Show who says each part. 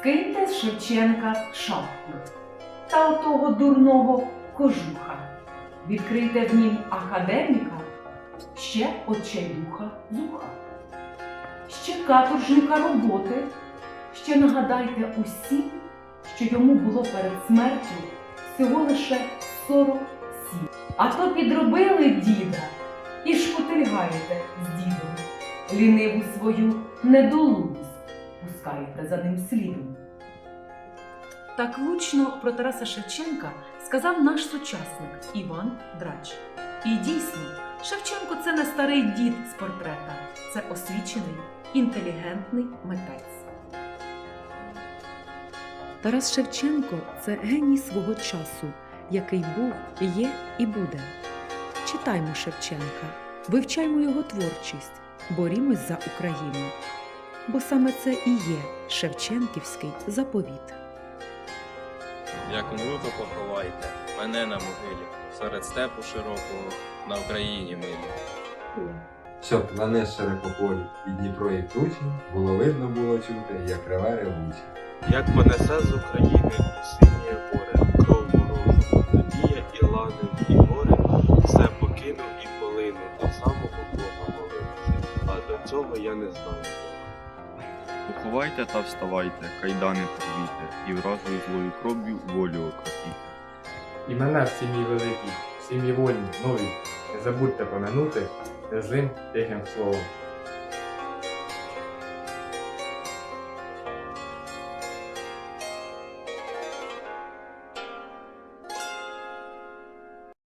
Speaker 1: скиньте з Шевченка шапку та отого дурного кожуха. Відкрийте в нім академіка, ще отчайдуха духа, ще каторжника роботи, ще нагадайте усім, що йому було перед смертю всього лише 47. А то підробили діда і шкутильгаєте з дідом. Ліниву свою недолугість пускаєте за ним слідом. Так влучно про Тараса Шевченка сказав наш сучасник Іван Драч. І дійсно, Шевченко це не старий дід з портрета, це освічений, інтелігентний митець. Тарас Шевченко це геній свого часу, який був, є і буде. Читаймо Шевченка, вивчаймо його творчість, борімось за Україну. Бо саме це і є Шевченківський заповіт.
Speaker 2: Як умру, то поховайте мене на могилі, серед степу широкого, на Україні милі.
Speaker 3: Щоб на нес широкополі і Дніпро і кручі було видно було чути, як реве ревучі.
Speaker 4: Як понесе з України синє море, кров ворожу, надія і лани, і горе, все покину і полину, до самого Бога молився, а до цього я не знаю.
Speaker 5: Поховайте та вставайте, кайдани порвіте, і вразою злою кров'ю волю окропіте.
Speaker 6: Імена в сім'ї великі, сім'ї вольні, нові. Не забудьте помянути незлим тихим словом.